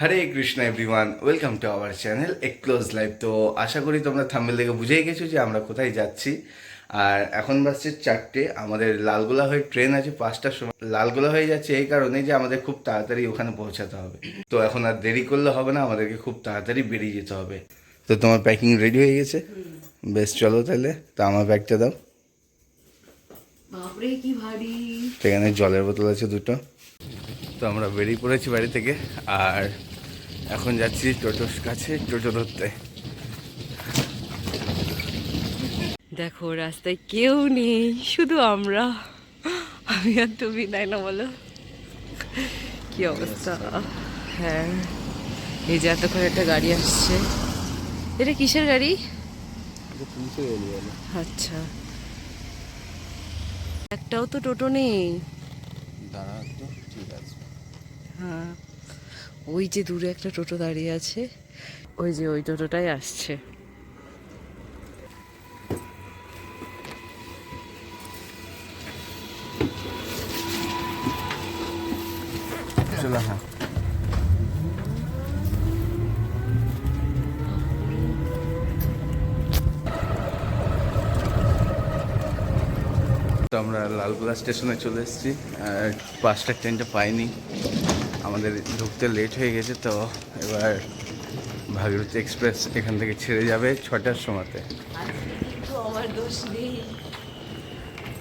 Hare Krishna everyone, welcome to our channel এক close life তো আশা করি তোমরা থাম্বেল দেখে বুঝেই গেছো যে আমরা কোথায় যাচ্ছি। আর এখন বাজছে চারটে, আমাদের লালগোলা হয়ে ট্রেন আছে পাঁচটার সময়। লালগোলা হয়ে যাচ্ছে এই কারণে যে আমাদের খুব তাড়াতাড়ি ওখানে পৌঁছাতে হবে। তো এখন আর দেরি করলে হবে না, আমাদেরকে খুব তাড়াতাড়ি বেরিয়ে যেতে হবে। তো তোমার প্যাকিং রেডি হয়ে গেছে? বেশ চলো তাহলে। তো আমার ব্যাগটা দাও। বাপরে কি ভারী। সেখানে জলের বোতল আছে দুটো। তো আমরা বেরিয়ে পড়েছি বাড়ি থেকে আর এখন যাচ্ছি টোটোর কাছে টোটো ধরতে। দেখো রাস্তায় কেউ নেই শুধু আমরা। আমি আর তুমি তাই না বলো। কি অবস্থা? হ্যাঁ এই যে এতক্ষণ একটা গাড়ি আসছে। এটা কিসের গাড়ি? আচ্ছা। একটাও তো টোটো নেই। দাঁড়া ঠিক আছে। হ্যাঁ। ওই যে দূরে একটা টোটো দাঁড়িয়ে আছে। ওই যে ওই টোটোটাই আসছে। স্টেশনে চলে এসেছি। পাঁচটা ট্রেনটা পাইনি। আমাদের ঢুকতে লেট হয়ে গেছে, তো এবার ভাগীরথী এক্সপ্রেস এখান থেকে ছেড়ে যাবে ছটার সময়তে।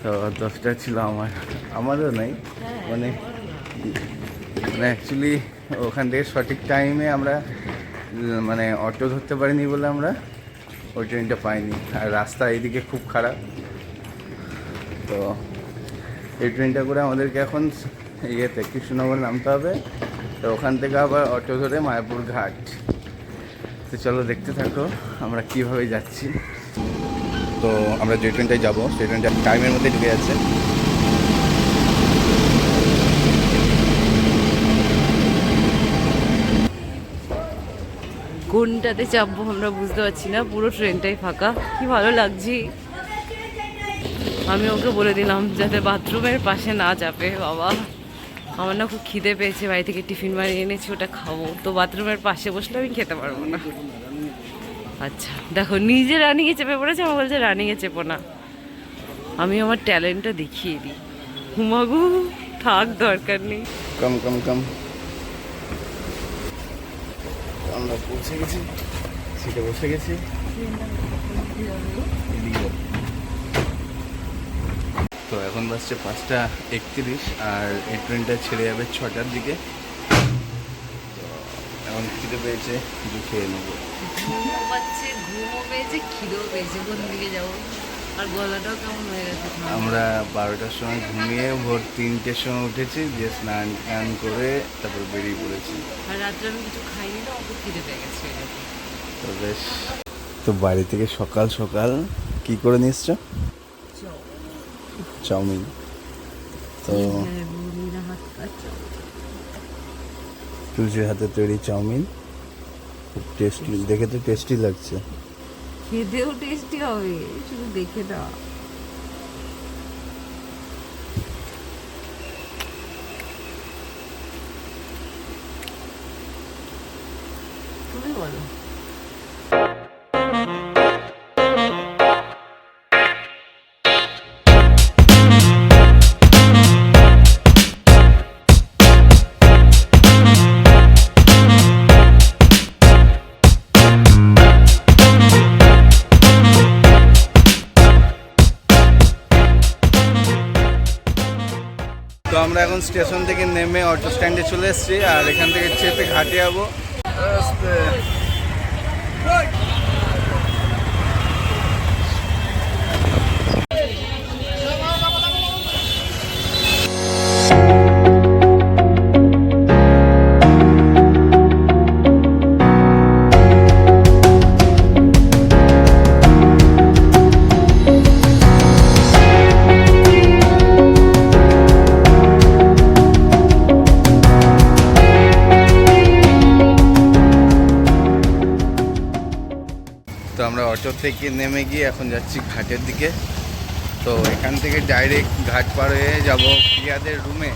তো দশটা ছিল আমার, আমারও নেই। মানে মানে অ্যাকচুয়ালি ওখান থেকে সঠিক টাইমে আমরা মানে অটো ধরতে পারিনি বলে আমরা, ওই ট্রেনটা পাইনি। আর রাস্তা এইদিকে খুব খারাপ। তো এই ট্রেনটা করে আমাদেরকে এখন ইয়েতে কৃষ্ণনগর নামতে হবে। তো ওখান থেকে আবার অটো ধরে মায়াপুর ঘাট। তো চলো দেখতে থাকো, আমরা কীভাবে যাচ্ছি। তো আমরা যে ট্রেনটায় যাব, সেই ট্রেনটা টাইমের মধ্যে ঢুকে যাচ্ছে। কোনটাতে চাপবো আমরা বুঝতে পারছি না, পুরো ট্রেনটাই ফাঁকা। কি ভালো লাগছে। আমি ওকে বলে দিলাম যাতে বাথরুমের পাশে না যাবে, বাবা। আমার না খুব খিদে পেয়েছে, বাড়ি থেকে টিফিন বানিয়ে এনেছি, ওটা খাব। তো বাথরুমের পাশে বসলে আমি খেতে পারব না। আচ্ছা দেখো, নিজে রানিংয়ে চেপে পড়েছে, আমার বলছে রানিংয়ে চেপো না। আমি আমার ট্যালেন্টটা দেখিয়ে দিই। হুমাগু থাক, দরকার নেই। কম কম কম আমরা পৌঁছে গেছি। সিটে বসে গেছি এদিকে যাও। তো এখন বাজছে পাঁচটা একত্রিশ আর এই ট্রেনটা ছেড়ে যাবে ছটার দিকে। তো এখন খিদে পেয়েছে কিছু খেয়ে নেব। পাচ্ছে ঘুমও পেয়েছে খিদেও পেয়েছে কোন দিকে যাব? আর গলাটাও কেমন হয়ে গেছে? আমরা বারোটার সময় ঘুমিয়ে ভোর তিনটের সময় উঠেছি দিয়ে স্নান টান করে তারপর বেরিয়ে পড়েছি। আর রাত্রে আমি কিছু খাইনি না অত খিদে পেয়ে গেছে তো বেশ তো বাড়ি থেকে সকাল সকাল কি করে নিয়ে এসছো চাউমিন। তো বুড়িরা হাত তৈরি চাউমিন। খুব টেস্টি দেখে তো টেস্টি লাগছে। খেতেও টেস্টি হবে। শুধু দেখে না তুমি বলো। স্টেশন থেকে নেমে অটো স্ট্যান্ডে চলে এসেছি আর এখান থেকে চেপে ঘাটে যাব। আস্তে। থেকে নেমে গিয়ে এখন যাচ্ছি ঘাটের দিকে। তো এখান থেকে ডাইরেক্ট ঘাট পার হয়ে যাব প্রিয়াদের রুমে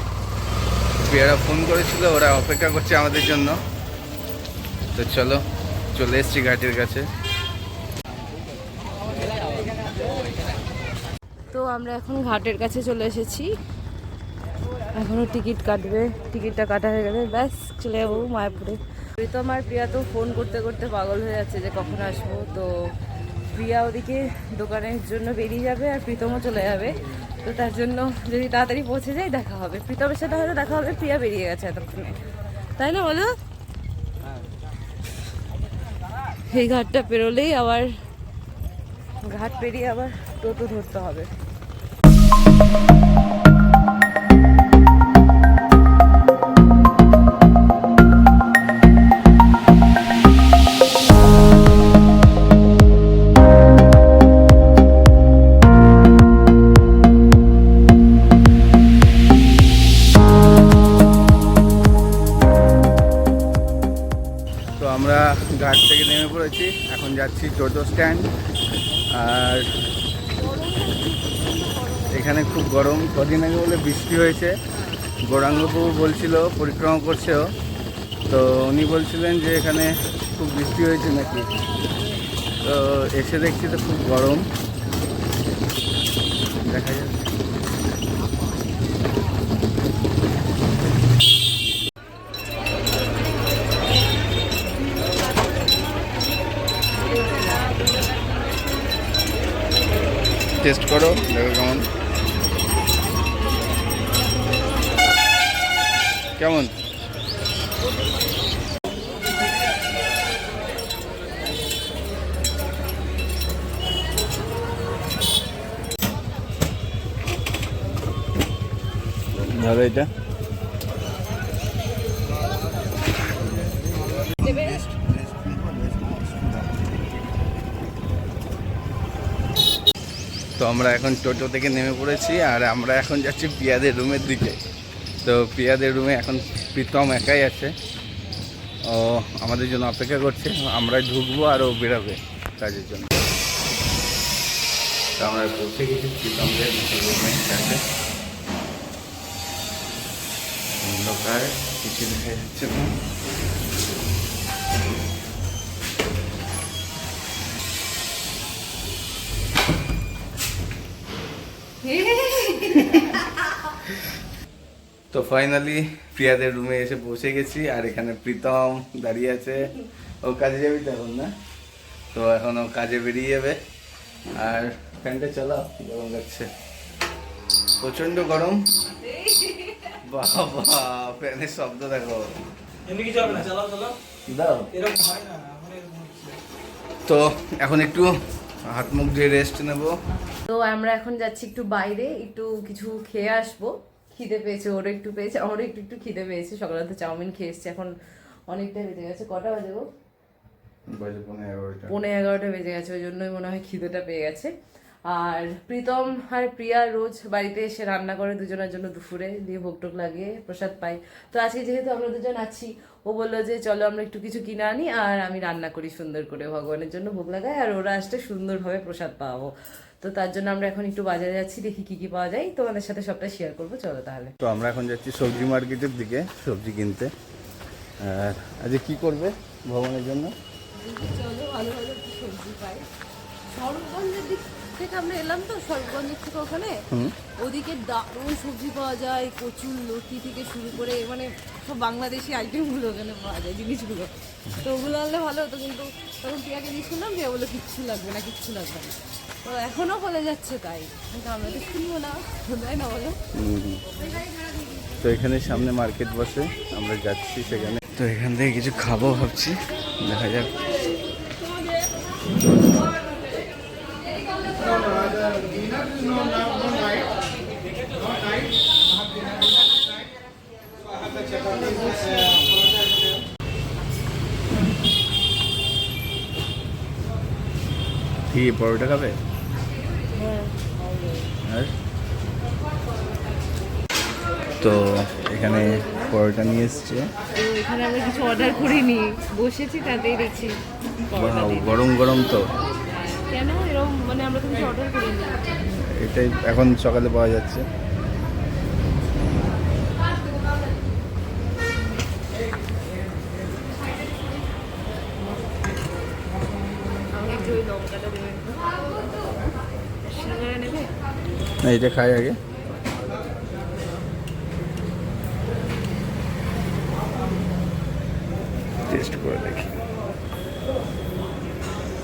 প্রিয়ারা ফোন করেছিল, ওরা অপেক্ষা করছে আমাদের জন্য। তো চলো, চলে এসছি ঘাটের কাছে। তো আমরা এখন ঘাটের কাছে চলে এসেছি। এখনও টিকিট কাটবে, টিকিটটা কাটা হয়ে গেলে ব্যাস, চলে যাব মায়াপুরে। তো আমার প্রিয়া তো ফোন করতে করতে পাগল হয়ে যাচ্ছে যে কখন আসব, তো প্রিয়া ওদিকে দোকানের জন্য বেরিয়ে যাবে আর প্রীতমও চলে যাবে। তো তার জন্য যদি তাড়াতাড়ি পৌঁছে যায় দেখা হবে। প্রীতমের সাথে হয়তো দেখা হবে, প্রিয়া বেরিয়ে গেছে এতক্ষণে। তাই না বলো? এই ঘাটটা পেরোলেই আবার ঘাট পেরিয়ে আবার টোটো ধরতে হবে। বৃষ্টি হয়েছে। গৌরাঙ্গবাবু বলছিল, পরিক্রমা করছেও তো উনি বলছিলেন যে এখানে খুব বৃষ্টি হয়েছে নাকি? তো এসে দেখছি তো খুব গরম। দেখা যাক। টেস্ট করো, দেখো কেমন। কেমন? ধরো এটা? তো আমরা এখন টোটো থেকে নেমে পড়েছি আর আমরা এখন যাচ্ছি পিয়াদের রুমের দিকে। তো পিয়াদের রুমে এখন প্রীতম একাই আছে ও আমাদের জন্য অপেক্ষা করছে আমরা ঢুকবো আর ও বেরোবে কাজের জন্য তো আমরা পৌঁছে গেছি প্রীতমদের রুমে কাছে অন্ধকার কিছু দেখা যাচ্ছে না তো ফাইনালি প্রিয়াদের রুমে এসে পৌঁছে গেছি আর এখানে প্রীতম দাঁড়িয়ে আছে। ও কাজে যাবি তো এখন না? তো এখন ও কাজে বেরিয়ে যাবে। আর ফ্যানটা চালাও গরম লাগছে। প্রচণ্ড গরম। বাবা ফ্যানের শব্দ দেখো। দাও। এরকম হয় না আমার এরকম হচ্ছে। তো এখন একটু হাত মুখ ধুয়ে রেস্ট নেব। তো আমরা এখন যাচ্ছি একটু বাইরে একটু কিছু খেয়ে আসব। খিদে পেয়েছে ওরও একটু পেয়েছে আমারও একটু একটু খিদে পেয়েছে। সকালে তো চাউমিন খেয়ে এসছে এখন অনেকটা বেজে গেছে। কটা বাজে গো? বাজে পনেরো এগারোটা। পৌনে এগারোটা বেজে গেছে ওই জন্যই মনে হয় খিদেটা পেয়ে গেছে। আর প্রীতম আর প্রিয়া রোজ বাড়িতে এসে রান্না করে দুজনের জন্য দুপুরে দিয়ে ভোগ টোক লাগিয়ে প্রসাদ পাই তো আজকে যেহেতু আমরা দুজন আছি ও বলল যে চলো আমরা একটু কিছু কিনে আনি আর আমি রান্না করি সুন্দর করে ভগবানের জন্য ভোগ লাগাই আর ওরা আসলে সুন্দরভাবে প্রসাদ পাবো তো তার জন্য আমরা এখন একটু বাজারে যাচ্ছি দেখি কি কি পাওয়া যায়। তোমাদের সাথে সবটা শেয়ার করব চলো তাহলে। তো আমরা এখন যাচ্ছি সবজি মার্কেটের দিকে সবজি কিনতে। আর আজকে কি করবে ভ্রমণের জন্য? চলো ভালো ভালো সবজি পাই। দিক থেকে আমরা এলাম তো থেকে ওখানে। ওদিকে দারুণ সবজি পাওয়া যায় কচুর লতি থেকে শুরু করে মানে সব বাংলাদেশি আইটেমগুলো ওখানে পাওয়া যায় জিনিসগুলো। তো ওগুলো আনলে ভালো হতো কিন্তু তখন দিয়ে শুনলাম যে কিচ্ছু লাগবে না কিচ্ছু লাগবে না। তো এখনও বলে যাচ্ছে তাই। কিন্তু আমরা তো শুনব না। তাই না বলো? তো এখানে সামনে মার্কেট বসে আমরা যাচ্ছি সেখানে। তো এখান থেকে কিছু খাব ভাবছি দেখা যাক। কি পরোটা খাবে? আর তো এখানে পরোটা নিয়ে এসছে। এখানে আমরা কিছু অর্ডার করিনি। বসেছি তাতেই দেখছি গরম গরম তো। কেন এরকম মানে আমরা তো কিছু অর্ডার করিনি। এটাই এখন সকালে পাওয়া যাচ্ছে আমাকে একটু ওই লঙ্কাটা দেবেন সিঙ্গারা নেবে না এটা খাই আগে। টেস্ট করে দেখি।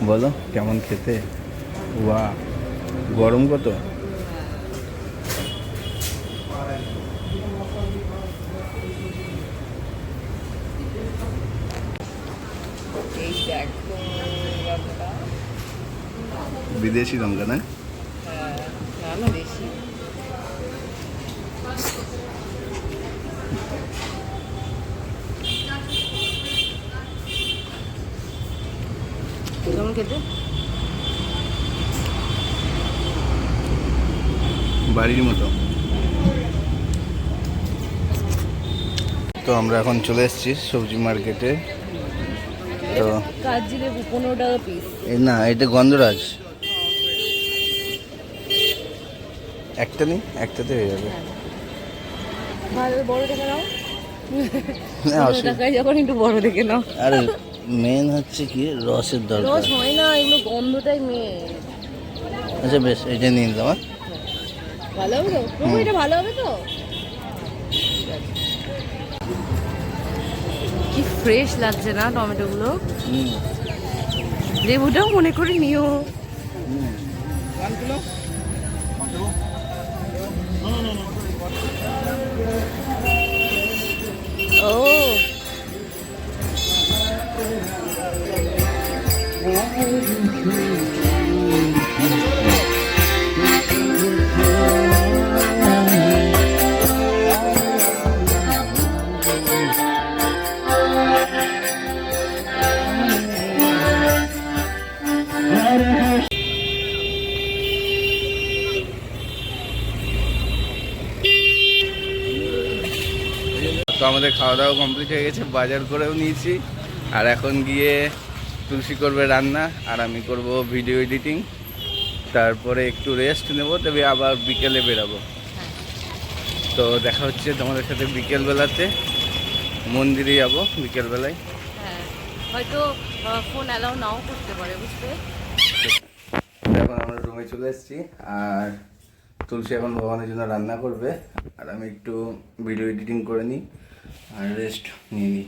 বলো কেমন খেতে? ওয়া গরম কত? বিদেশি লঙ্কা না? বেশি কেমন খেতে? বাড়ির মতো। তো আমরা এখন চলে এসেছি সবজি মার্কেটে। তো পনেরো টাকা পিস না এটা গন্ধরাজ। একটা নেই একটাতে হয়ে যাবে। ভালো বড় দেখে নাও। যখন একটু বড় দেখে নাও। আর মেন হচ্ছে কি রসের দরকার। রোজ হয় না এগুলো গন্ধটাই আচ্ছা বেশ এটা নিয়ে নিলাম হ্যাঁ? ভালো হবে তো? প্রভু এটা ভালো হবে তো? কি ফ্রেশ লাগছে না টমেটোগুলো? লেবুটাও মনে করে নিও। হুম। ও তো খাওয়া দাওয়া কমপ্লিট হয়ে গেছে বাজার করেও নিয়েছি। আর এখন গিয়ে তুলসী করবে রান্না আর আমি করব ভিডিও এডিটিং তারপরে একটু রেস্ট নেব তবে আবার বিকেলে বেরাবো। তো দেখা হচ্ছে তোমাদের সাথে বিকেলবেলাতে। মন্দিরে যাব বিকেলবেলায়। হ্যাঁ হয়তো ফোন অ্যালাউ নাও করতে পারে বুঝতে এখন আমরা রুমে চলে এসেছি আর তুলসী এখন ভগবানের জন্য রান্না করবে। আর আমি একটু ভিডিও এডিটিং করে নিই। আর রেস্ট নিয়ে নিই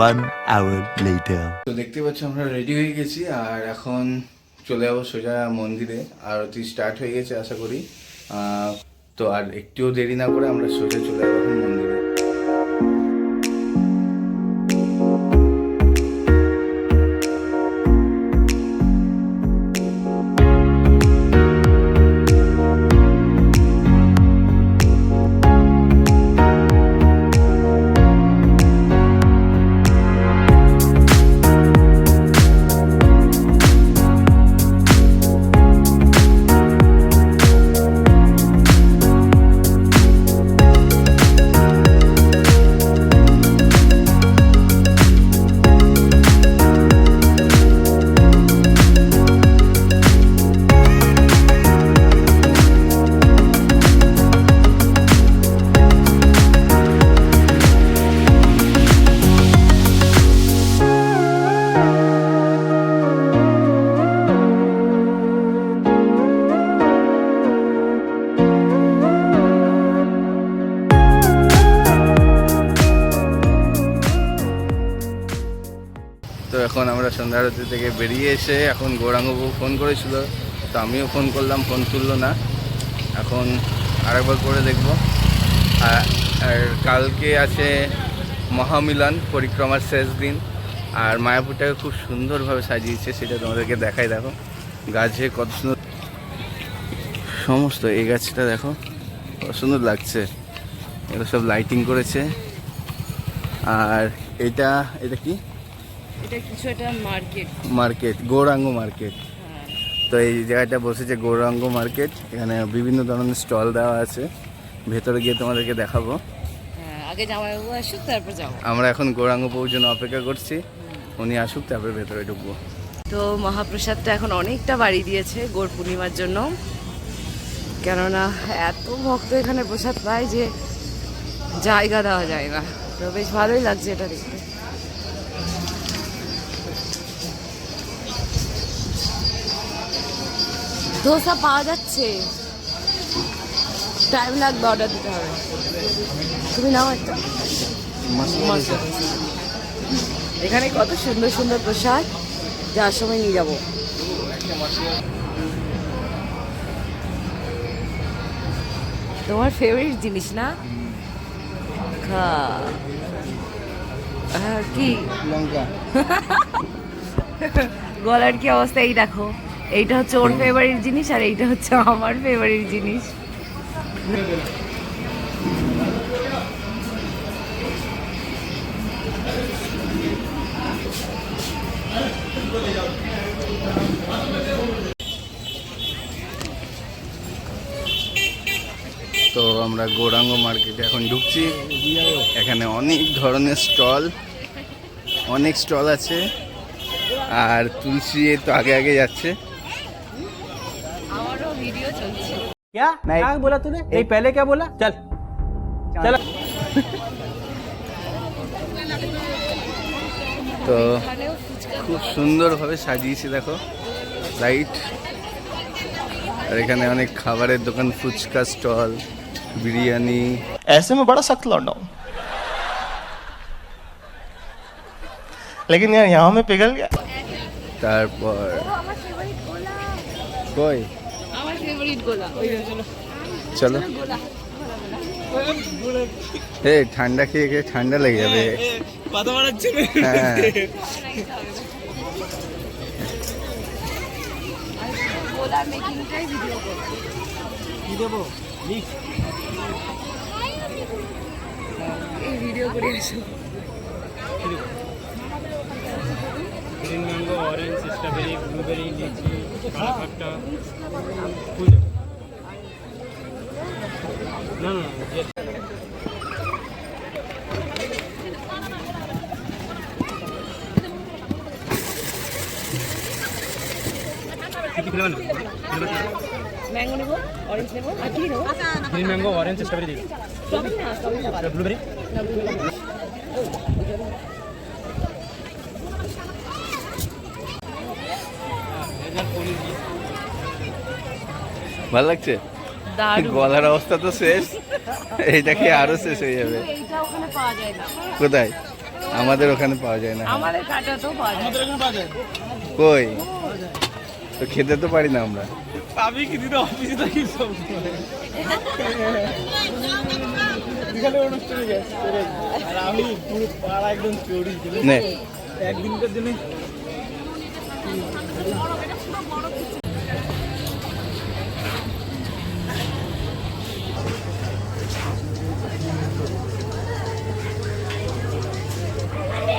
One hour later. তো দেখতে পাচ্ছ আমরা রেডি হয়ে গেছি আর এখন চলে যাব সোজা মন্দিরে। আরতি স্টার্ট হয়ে গেছে আশা করি। আহ, তো আর একটুও দেরি না করে আমরা সোজা চলে যাব। আমরা থেকে বেরিয়ে এসে এখন গৌরাঙ্গবাবু ফোন করেছিল। তো আমিও ফোন করলাম, ফোন তুললো না। এখন আরেকবার করে দেখব। আর কালকে আছে মহামিলন, পরিক্রমার শেষ দিন। আর মায়াপুরটাকে খুব সুন্দরভাবে সাজিয়েছে, সেটা তোমাদেরকে দেখাই দেখো। গাছে কত সুন্দর সমস্ত এই গাছটা দেখো, কত সুন্দর লাগছে। এগুলো সব লাইটিং করেছে। আর এটা এটা কি? এটা কিছু একটা মার্কেট মার্কেট গৌরাঙ্গ মার্কেট হ্যাঁ। তো এই জায়গাটা বসেছে গৌরাঙ্গ মার্কেট এখানে বিভিন্ন ধরনের স্টল দেওয়া আছে। ভেতরে গিয়ে তোমাদেরকে দেখাবো। হ্যাঁ আগে জামাইবাবু আসুক তারপর যাব। আমরা এখন গৌরাঙ্গ বউর জন্য অপেক্ষা করছি। উনি আসুক তারপরে ভেতরে ঢুকবো। তো মহাপ্রসাদটা এখন অনেকটা বাড়ি দিয়েছে গোর পূর্ণিমার জন্য। কেননা এত ভক্ত এখানে প্রসাদ পায় যে জায়গা দেওয়া যায় না। তো বেশ ভালোই লাগছে এটা দেখতে। ধোসা পাওয়া যাচ্ছে। টাইম লাগবে অর্ডার দিতে হবে। তুমি নাও একটা। এখানে কত সুন্দর সুন্দর প্রসাদ যার সময় নিয়ে যাব। তোমার ফেভারিট জিনিস না? কি? লঙ্কা। গলার কি অবস্থা এই দেখো। এইটা হচ্ছে ওর ফেভারিট জিনিস আর এইটা হচ্ছে আমার ফেভারিট জিনিস। তো আমরা গৌরাঙ্গ মার্কেটে এখন ঢুকছি। এখানে অনেক ধরনের স্টল অনেক স্টল আছে। আর তুলসী তো আগে আগে যাচ্ছে। ভিডিও চলছে क्या नहीं। क्या बोला तूने नहीं पहले क्या बोला चल चल তো এখানেও ফুচকা খুব সুন্দরভাবে সাজিয়েছে দেখো লাইট আর এখানে অনেক খাবারের দোকান ফুচকা স্টল বিরিয়ানি ऐसे में बड़ा सख्त लौंडा हूं लेकिन यार यहाँ में पिघल गया তারপর কই চলো এ ঠান্ডা খেয়ে খেয়ে ঠান্ডা লেগে যাবে পাতা ভিডিও করে আসো অরেঞ্জ স্ট্রবেরি ব্লুবেরি লিচি কালাকাটা না না না, যে- কি কি ফ্লেভার নেবে? ম্যাঙ্গো নেব অরেঞ্জ নেব আর কি নেব গ্রিন ম্যাঙ্গো অরেঞ্জ স্ট্রবেরি দিবি সবই না সবই না ব্লুবেরি ভালো লাগছে? গলার অবস্থা তো শেষ। এইটা খেয়ে আরও শেষ হয়ে যাবে? কিন্তু এইটা ওখানে পাওয়া যায় না। কোথায়? আমাদের ওখানে পাওয়া যায় না। আমাদের কাটাতেও পাওয়া যায়। না। কই? তো খেতে তো পারি না আমরা। পাবি কি? দিদি অফিসে থাকি সব বিকালে অনুষ্ঠানে গেছে আর আমি পুরো পাড়া একদম চড়ি একদিনকার জন্য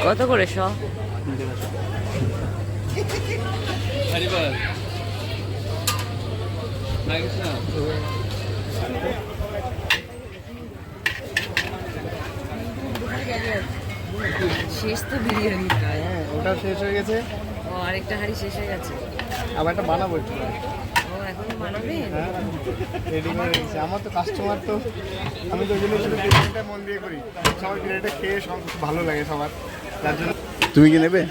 কত করে সব? শেষ তো বিরিয়ানি হ্যাঁ। ওটা শেষ হয়ে গেছে? ও আরেকটা হাড়ি শেষ হয়ে গেছে। আবার একটা বানাবো একটু। ও এখন রেডি করে রেখেছি আমার তো কাস্টমার তো আমি তো ওই জন্য শুধু বিরিয়ানিটা মন দিয়ে করি। সবাই বিরিয়ানিটা খেয়ে সব ভালো লাগে সবার। তুমি কি নেবে?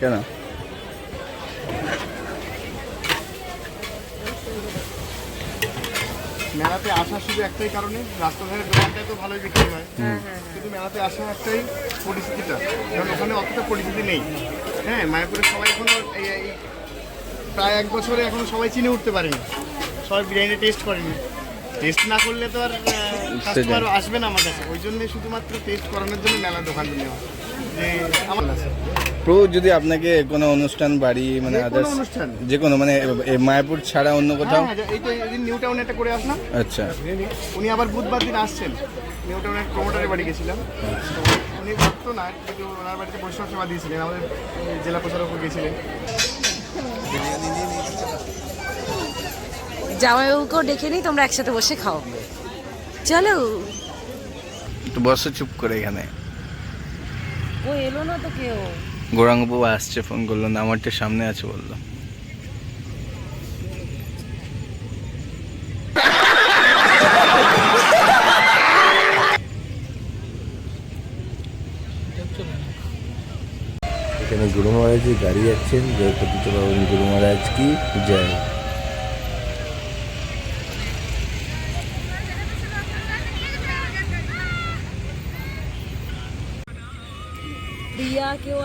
কেন? মেলাতে আসার শুধু একটাই কারণে রাস্তা ধারে দোকানটায় তো ভালোই বিক্রি হয়। কিন্তু মেলাতে আসার একটাই পরিস্থিতিটা কারণ ওখানে অতটা পরিস্থিতি নেই। হ্যাঁ মায়াপুরে সবাই এখনও এই এই প্রায় এক বছরে এখনও সবাই চিনে উঠতে পারেনি। সবাই বিরিয়ানি টেস্ট করেনি। টেস্ট না করলে তো আর কাস্টমার আসবে না আমার কাছে ওই জন্য শুধুমাত্র টেস্ট করানোর জন্য মেলা দোকান নেওয়া। যে আমার যদি আপনাকে কোনো অনুষ্ঠান বাড়ি মানে আদার্স অনুষ্ঠান। যে কোনো মানে এ মায়াপুর ছাড়া অন্য কোথাও? হ্যাঁ, এই তো এদিন নিউ টাউনে একটা করে আসলাম। আচ্ছা। উনি আবার বুধবার দিন আসছেন। নিউ টাউনের প্রমোটারের বাড়ি গেছিলাম। উনি ভক্ত না কিন্তু ওনার বাড়িতে বৈষ্ণব সেবা দিয়েছিলেন। আমাদের এই জেলা প্রশাসক গেছিলেন। জামাইবাবুকেও ডেকে নিই তোমরা একসাথে বসে খাও। চলো। তো বসো চুপ করে এখানে। ও এলো না তো কেউ। গৌরাঙ্গবাবু আসছে ফোন করল না আমারটা সামনে আছে বলল। এখানে গুরু মহারাজের গাড়ি যাচ্ছেন জয় পতিত গুরু মহারাজ কি? জয়।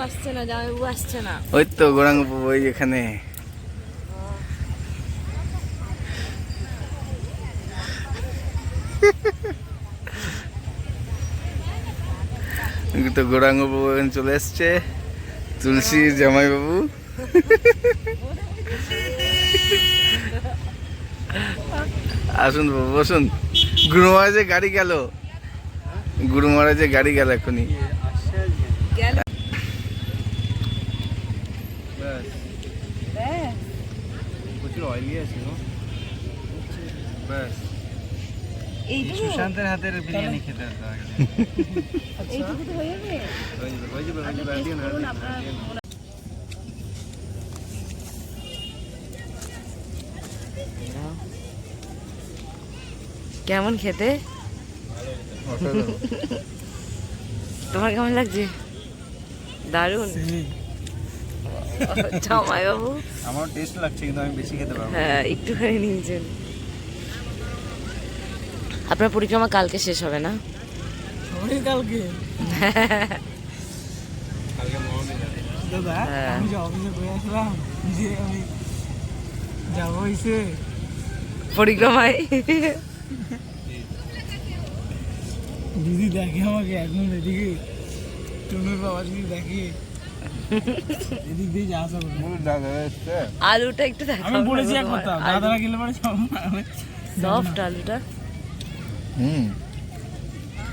আসছে না জামাইবাবু আসছে না। ওই তো গৌরাঙ্গবাবু ওই এখানে। তো গৌরাঙ্গবাবু এখানে চলে এসছে তুলসীর জামাইবাবু আসুন বাবু, বসুন। গুরু মহারাজের গাড়ি গেল। গুরু মহারাজের গাড়ি গেল এখনই গেল প্রচুর অয়েলি আছে ব্যাস। সুশান্তের হাতের বিরিয়ানি খেতে হতো আগে। এইটুকু তো হয়ে যাবে। হয়ে যাবে হয়ে যাবে হয়ে যাবে আর দিও না, আর দিও না। কেমন খেতে? তোমার কেমন লাগছে? দারুণ। জামাইবাবু। আমার টেস্ট লাগছে কিন্তু আমি বেশি খেতে পারব। হ্যাঁ একটুখানি নিয়েছেন। আপনার পরিক্রমা কালকে শেষ হবে না? কালকে? দাদা হ্যাঁ। আমি যে অফিসে করে আসলাম যে আমি যাব হইছে। পরিক্রমায়? দিদি দেখে আমাকে এখন এদিকে টুনুর বাবা যদি দেখে আলুটা একটু আমি বলেছি এক কথা দাদারা গেলে পরে সব সফট আলুটা। হুম।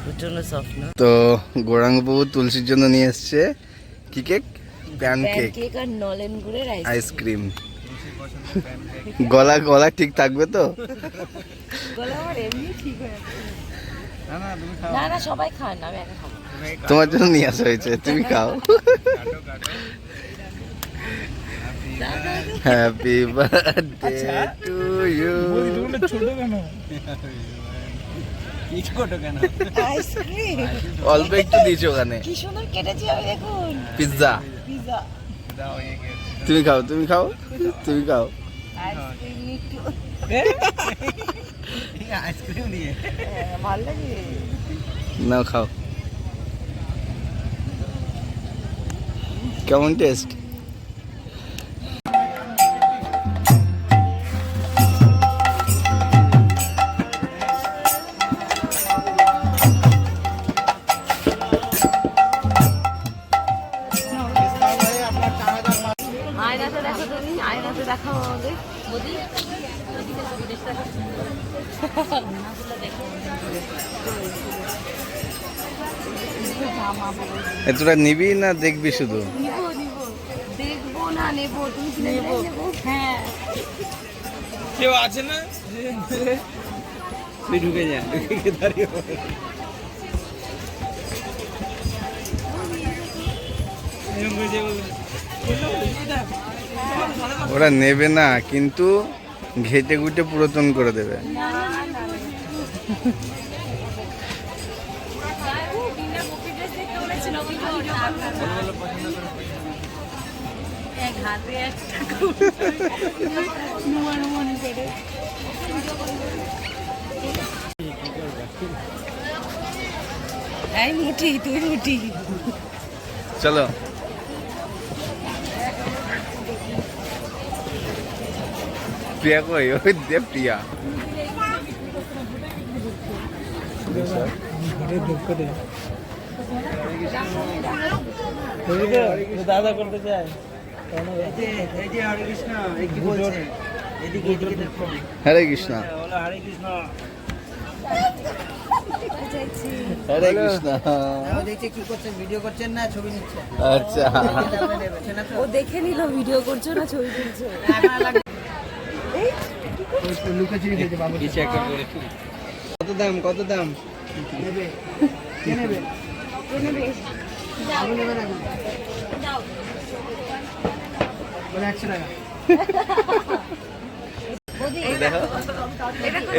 প্রচণ্ড সফট না? তো গৌরাঙ্গবাবু তুলসীর জন্য নিয়ে এসছে কি কেক? প্যান কেক প্যানকেক আর নলেন গুড়ের আইসক্রিম গলা গলা ঠিক থাকবে তো? গলা আমার এমনি ঠিক হয়ে না না তুমি খাও। না না সবাই খান আমি একা খাব। তোমার জন্য নিয়ে আসা হয়েছে তুমি খাও। কাটো কাটো হ্যাপি বার্থডে টু ইউ অল্প একটু দিয়েছ ওখানে। কি সুন্দর কেটেছি আমি দেখুন। পিৎজা তুমি খাও তুমি খাও তুমি খাও। আইসক্রিম হ্যাঁ, ভালো লাগে। নাও খাও। কেমন টেস্ট এতটা নিবি না দেখবি শুধু নেব তুমি কিনে দিলে হ্যাঁ। কেউ আছে না? তুই ঢুকে যা ঢুকে দাঁড়িয়ে ওরা নেবে না কিন্তু ঘেটে ঘুটে পুরাতন করে দেবে। হাতে একটা এই মুঠি তুই মুঠি চলো। প্রিয়া কই? ওই দে প্রিয়া? দাদা করতে চায়। হরে কৃষ্ণ। হরে কৃষ্ণ হরে কৃষ্ণ। হরে দেখছে কি করছেন ভিডিও করছেন না ছবি নিচ্ছেন? আচ্ছা। ও দেখে নিল ভিডিও করছ না ছবি তুলছো? কত দাম কত দাম? নেবে? কে নেবে? কে নেবে? নেবে না ওটা একশো টাকা। দেখো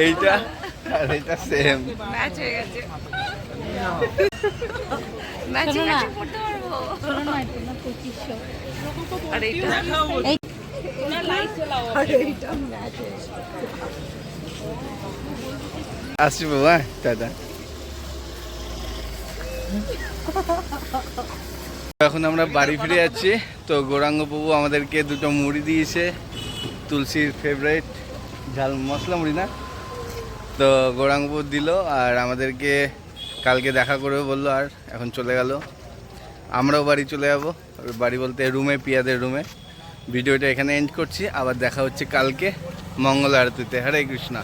এইটা আর এটা সেম ম্যাচ হয়ে গেছে। ম্যাচ আর এইটা। বাবা এখন আমরা বাড়ি ফিরে যাচ্ছি। তো গৌরাঙ্গ বাবু আমাদেরকে দুটো মুড়ি দিয়েছে, তুলসীর ফেভারিট ঝাল মশলা মুড়ি না? তো গৌরাঙ্গ বাবু দিল আর আমাদেরকে কালকে দেখা করবে বলল আর এখন চলে গেল। আমরাও বাড়ি চলে যাব। বাড়ি বলতে রুমে, পিয়াদের রুমে। ভিডিওটা এখানে এন্ড করছি। আবার দেখা হচ্ছে কালকে মঙ্গল আরতিতে। হরে কৃষ্ণা।